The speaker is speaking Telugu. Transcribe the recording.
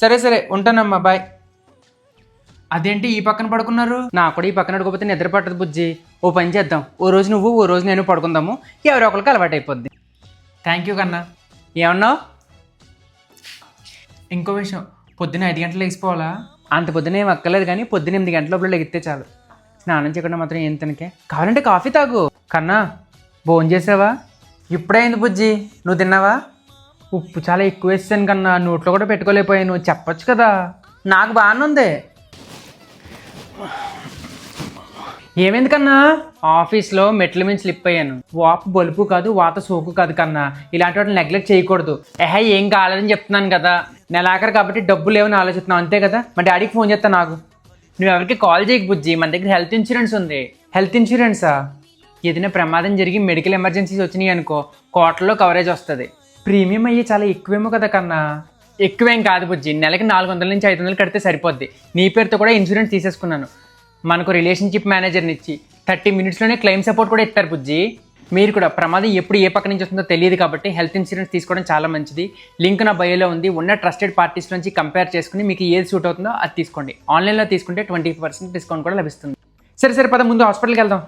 సరే సరే ఉంటానమ్మా బాయ్. అదేంటి ఈ పక్కన పడుకున్నారు? నాకు కూడా ఈ పక్కన పడుకోకపోతే నిద్ర పట్టదు బుజ్జి. ఓ పని చేద్దాం. ఓ రోజు నువ్వు ఓ రోజు నేను పడుకుందాము. ఎవరో ఒకరికి అలవాటు అయిపోద్ది. థ్యాంక్ యూ కన్నా. ఏమన్నావు? ఇంకో విషయం పొద్దున్న ఐదు గంటలు లేచిపోవాలా? అంత పొద్దున ఏం అక్కర్లేదు కానీ పొద్దున్న ఎనిమిది గంటల లోపల లెగితే చాలు. స్నానం చేయకుండా మాత్రం ఏం తినకే. కావాలంటే కాఫీ తాగు. కన్నా భోజనం చేసావా ఇప్పుడే అయింది బుజ్జి. నువ్వు తిన్నావా? ఉప్పు చాలా ఎక్కువ వేసాను కన్నా నోట్లో కూడా పెట్టుకోలేకపోయాను. చెప్పొచ్చు కదా? నాకు బాగానే ఉంది. ఏమైంది కన్నా? ఆఫీస్లో మెట్ల మీద స్లిప్ అయ్యాను. వాపు బలుపు కాదు వాత సోకు కాదు కన్నా. ఇలాంటి వాటిని నెగ్లెక్ట్ చేయకూడదు. ఎహే ఏం కాలేదని చెప్తున్నాను కదా. నెలాఖరు కాబట్టి డబ్బులు లేవని ఆలోచిస్తున్నావు అంతే కదా? మా డాడీకి ఫోన్ చేస్తా నాకు. నువ్వు ఎవరికి కాల్ చేయకు బుజ్జి మన దగ్గర హెల్త్ ఇన్సూరెన్స్ ఉంది. హెల్త్ ఇన్సూరెన్సా ఏదైనా ప్రమాదం జరిగి మెడికల్ ఎమర్జెన్సీస్ వచ్చినాయి అనుకో కోట్లలో కవరేజ్ వస్తుంది. ప్రీమియం అయ్యి చాలా ఎక్కువేమో కదా కన్నా. ఎక్కువేం కాదు బుజ్జి. నెలకి నాలుగు వందల నుంచి ఐదు వందలు కడితే సరిపోద్ది. నీ పేరుతో కూడా ఇన్సూరెన్స్ తీసేసుకున్నాను. మనకు రిలేషన్షిప్ మేనేజర్ని ఇచ్చి థర్టీ మినిట్స్లోనే క్లెయిమ్ సపోర్ట్ కూడా ఇస్తారు బుజ్జి. మీరు కూడా ప్రమాదం ఎప్పుడు ఏ పక్క నుంచి వస్తుందో తెలియదు కాబట్టి హెల్త్ ఇన్సూరెన్స్ తీసుకోవడం చాలా మంచిది. లింక్ నా బయోలో ఉంది. ఉన్న ట్రస్టెడ్ పార్టీస్ నుంచి కంపేర్ చేసుకుని మీకు ఏది సూట్ అవుతుందో అది తీసుకోండి. ఆన్లైన్లో తీసుకుంటే ట్వంటీ పర్సెంట్ డిస్కౌంట్ కూడా లభిస్తుంది. సరే సరే పద ముందు హాస్పిటల్కి వెళ్దాం.